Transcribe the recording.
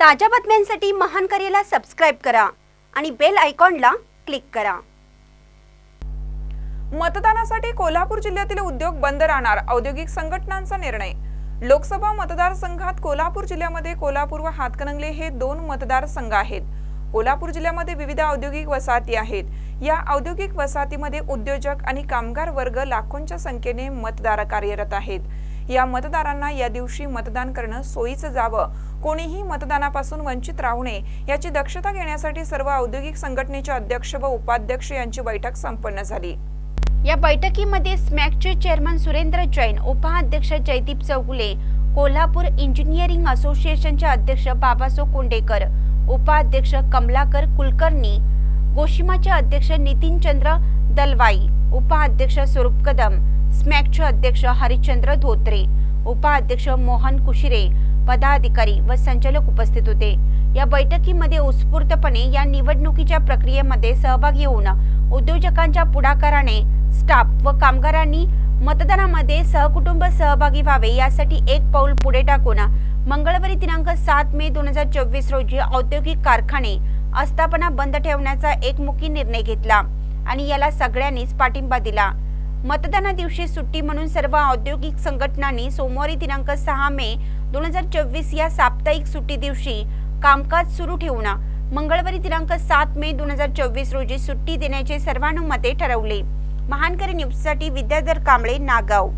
ताज्या बातम्यांसाठी महान करेला सबस्क्राईब करा आणि बेल आयकॉनला क्लिक करा. मतदानासाठी कोल्हापूर जिल्ह्यातील उद्योग बंद राहणार औद्योगिक संघटनांचा निर्णय. लोकसभा मतदारसंघात कोल्हापूर जिल्ह्यामध्ये कोल्हापूर व हातकणंगले हे दोन मतदारसंघ आहेत. कोल्हापूर जिल्ह्यामध्ये विविध औद्योगिक वसाहती आहेत. या औद्योगिक वसाहतीमध्ये उद्योजक आणि कामगार वर्ग लाखोंच्या संख्येने मतदार कार्यरत आहेत. या मतदारांना या दिवशी मतदान करणं सोयीचं जावं. कोणीही मतदानापासून वंचित राहू नये याची दक्षता घेण्यासाठी सर्व औद्योगिक संघटनेचे अध्यक्ष व उपाध्यक्ष यांची बैठक संपन्न झाली. या बैठकीमध्ये स्मॅकचे चेअरमन सुरेंद्र जैन उपाध्यक्ष जयदीप चौगुले कोल्हापूर इंजिनिअरिंग असोसिएशनचे अध्यक्ष बाबासो कोंडेकर उपाध्यक्ष कमलाकर कुलकर्णी गोशिमाचे अध्यक्ष नितीन चंद्र दलवाई उपाध्यक्ष स्वरूप कदम स्मॅकचे अध्यक्ष हरिश्चंद्र धोत्रे उपाध्यक्ष मोहन कुशिरे पदाधिकारी व संचालक उपस्थित होते. या बैठकीमध्ये उत्स्फूर्तपणे या निवडणुकीच्या प्रक्रियेमध्ये सहभागी होऊन उद्योजकांच्या पुढाकाराने स्टाफ व कामगारांनी मतदानामध्ये सहकुटुंब सहभागी व्हावे यासाठी एक पाऊल पुढे टाकून मंगळवारी दिनांक सात मे दोन हजार चोवीस रोजी औद्योगिक कारखाने आस्थापना बंद ठेवण्याचा एकमुखी निर्णय घेतला आणि याला सगळ्यांनीच पाठिंबा दिला. मतदाना दिवशी सुट्टी म्हणून सर्व औद्योगिक संघटनांनी सोमवारी दिनांक सहा मे दोन हजार चोवीस या साप्ताहिक सुट्टी दिवशी कामकाज सुरू ठेवून मंगळवारी दिनांक सात मे दोन हजार चोवीस रोजी सुट्टी देण्याचे सर्वानुमते ठरवले. महानकरी न्यूजसाठी विद्याधर कांबळे नागाव.